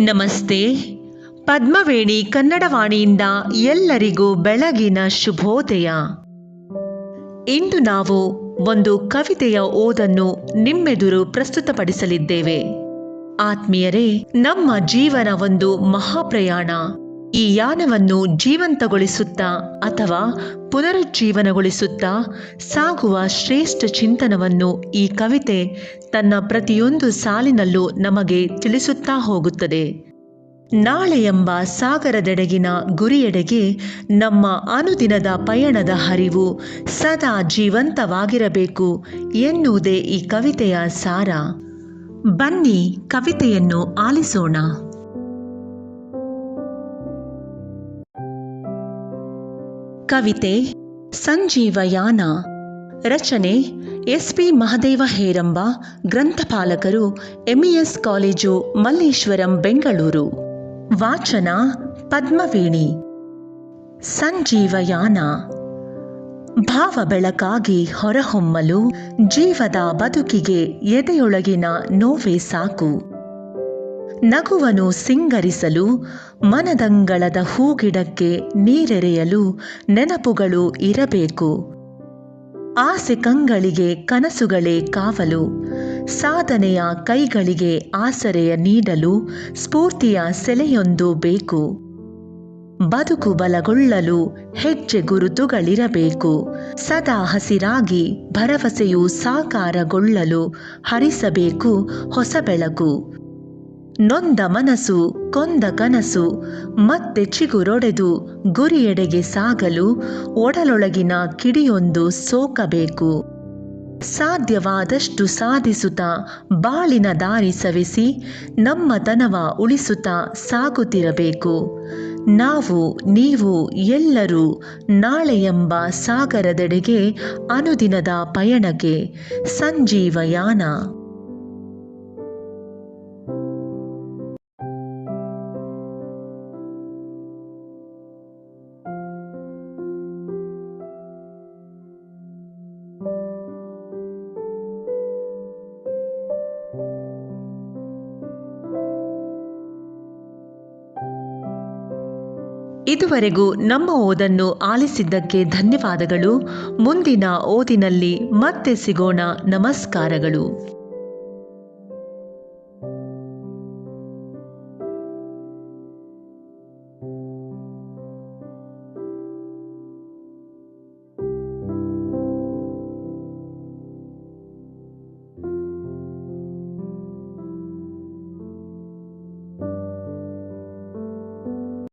ನಮಸ್ತೆ. ಪದ್ಮವೇಣಿ ಕನ್ನಡವಾಣಿಯಿಂದ ಎಲ್ಲರಿಗೂ ಬೆಳಗಿನ ಶುಭೋದಯ. ಇಂದು ನಾವು ಒಂದು ಕವಿತೆಯ ಓದನ್ನು ನಿಮ್ಮೆದುರು ಪ್ರಸ್ತುತಪಡಿಸಲಿದ್ದೇವೆ. ಆತ್ಮೀಯರೇ, ನಮ್ಮ ಜೀವನ ಒಂದು ಮಹಾಪ್ರಯಾಣ. ಈ ಯಾನವನ್ನು ಜೀವಂತಗೊಳಿಸುತ್ತಾ ಅಥವಾ ಪುನರುಜ್ಜೀವನಗೊಳಿಸುತ್ತಾ ಸಾಗುವ ಶ್ರೇಷ್ಠ ಚಿಂತನವನ್ನು ಈ ಕವಿತೆ ತನ್ನ ಪ್ರತಿಯೊಂದು ಸಾಲಿನಲ್ಲೂ ನಮಗೆ ತಿಳಿಸುತ್ತಾ ಹೋಗುತ್ತದೆ. ನಾಳೆ ಎಂಬ ಸಾಗರದೆಡೆಗಿನ ಗುರಿಯೆಡೆಗೆ ನಮ್ಮ ಅನುದಿನದ ಪಯಣದ ಹರಿವು ಸದಾ ಜೀವಂತವಾಗಿರಬೇಕು ಎನ್ನುವುದೇ ಈ ಕವಿತೆಯ ಸಾರ. ಬನ್ನಿ ಕವಿತೆಯನ್ನು ಆಲಿಸೋಣ. ಕವಿತೆ ಸಂಜೀವಯಾನ. ರಚನೆ S P Mahadeva Heramba, ಗ್ರಂಥಪಾಲಕರು M E S college Malleshwaram, Bengaluru. ವಾಚನ ಪದ್ಮವೇಣಿ. ಸಂಜೀವಯಾನ. ಭಾವ ಬೆಳಕಾಗಿ ಹೊರಹೊಮ್ಮಲು ಜೀವದ ಬದುಕಿಗೆ ಎದೆಯೊಳಗಿನ ನೋವೇ ಸಾಕು. ನಗುವನು ಸಿಂಗರಿಸಲು, ಮನದಂಗಳದ ಹೂಗಿಡಕ್ಕೆ ನೀರೆರೆಯಲು ನೆನಪುಗಳು ಇರಬೇಕು. ಆಸೆ ಕಂಗಳಿಗೆ ಕನಸುಗಳೇ ಕಾವಲು, ಸಾಧನೆಯ ಕೈಗಳಿಗೆ ಆಸರೆಯ ನೀಡಲು ಸ್ಫೂರ್ತಿಯ ಸೆಲೆಯೊಂದು ಬೇಕು. ಬದುಕು ಬಲಗೊಳ್ಳಲು ಹೆಜ್ಜೆ ಗುರುತುಗಳಿರಬೇಕು. ಸದಾ ಹಸಿರಾಗಿ ಭರವಸೆಯು ಸಾಕಾರಗೊಳ್ಳಲು ಹರಿಸಬೇಕು ಹೊಸ ಬೆಳಕು ನೊಂದ ಮನಸ್ಸು, ಕೊಂದ ಕನಸು, ಮತ್ತೆ ಚಿಗುರೊಡೆದು ಗುರಿಯೆಡೆಗೆ ಸಾಗಲು ಒಡಲೊಳಗಿನ ಕಿಡಿಯೊಂದು ಸೋಕಬೇಕು. ಸಾಧ್ಯವಾದಷ್ಟು ಸಾಧಿಸುತ್ತಾ ಬಾಳಿನ ದಾರಿ ಸವಿಸಿ ನಮ್ಮತನವ ಉಳಿಸುತ್ತಾ ಸಾಗುತ್ತಿರಬೇಕು. ನಾವು, ನೀವು ಎಲ್ಲರೂ ನಾಳೆ ಎಂಬ ಸಾಗರದೆಡೆಗೆ ಅನುದಿನದ ಪಯಣಕ್ಕೆ ಸಂಜೀವಯಾನ. ಇದುವರೆಗೂ ನಮ್ಮ ಓದನ್ನು ಆಲಿಸಿದ್ದಕ್ಕೆ ಧನ್ಯವಾದಗಳು. ಮುಂದಿನ ಓದಿನಲ್ಲಿ ಮತ್ತೆ ಸಿಗೋಣ. ನಮಸ್ಕಾರಗಳು.